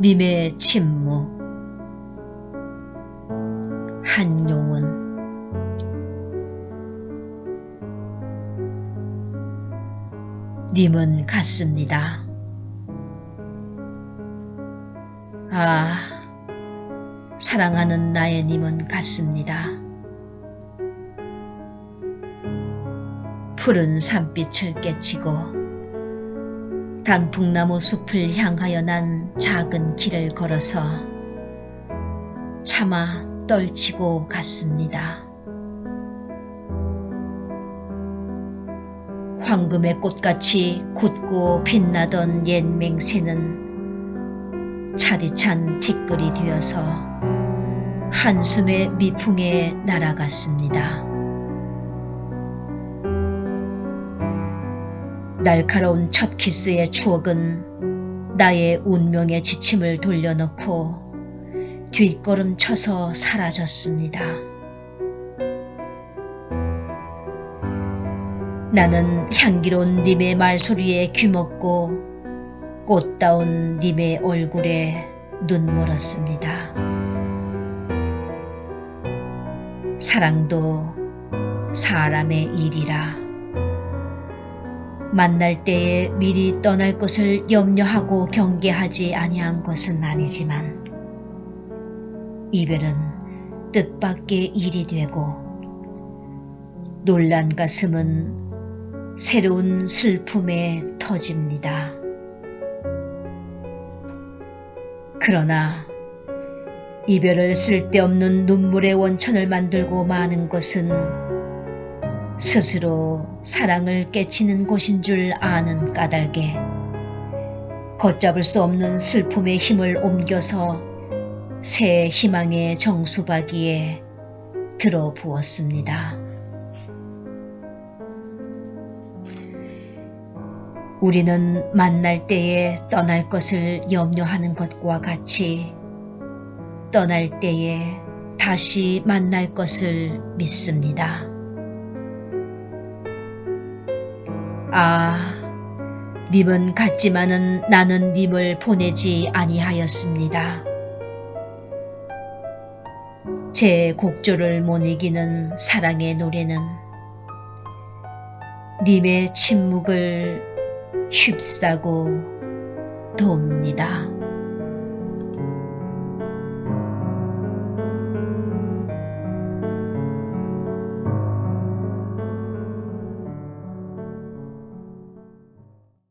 님의 침묵 한용운 님은 같습니다. 아, 사랑하는 나의 님은 같습니다. 푸른 산빛을 깨치고 단풍나무 숲을 향하여 난 작은 길을 걸어서 차마 떨치고 갔습니다. 황금의 꽃같이 굳고 빛나던 옛 맹세는 차디찬 티끌이 되어서 한숨의 미풍에 날아갔습니다. 날카로운 첫 키스의 추억은 나의 운명의 지침을 돌려놓고 뒷걸음 쳐서 사라졌습니다. 나는 향기로운 님의 말소리에 귀먹고 꽃다운 님의 얼굴에 눈물었습니다. 사랑도 사람의 일이라. 만날 때에 미리 떠날 것을 염려하고 경계하지 아니한 것은 아니지만 이별은 뜻밖의 일이 되고 놀란 가슴은 새로운 슬픔에 터집니다. 그러나 이별을 쓸데없는 눈물의 원천을 만들고 마는 것은 스스로 사랑을 깨치는 곳인 줄 아는 까닭에 걷잡을 수 없는 슬픔의 힘을 옮겨서 새 희망의 정수박이에 들어 부었습니다. 우리는 만날 때에 떠날 것을 염려하는 것과 같이 떠날 때에 다시 만날 것을 믿습니다. 아, 님은 같지만은 나는 님을 보내지 아니하였습니다. 제 곡조를 못 이기는 사랑의 노래는 님의 침묵을 휩싸고 돕니다.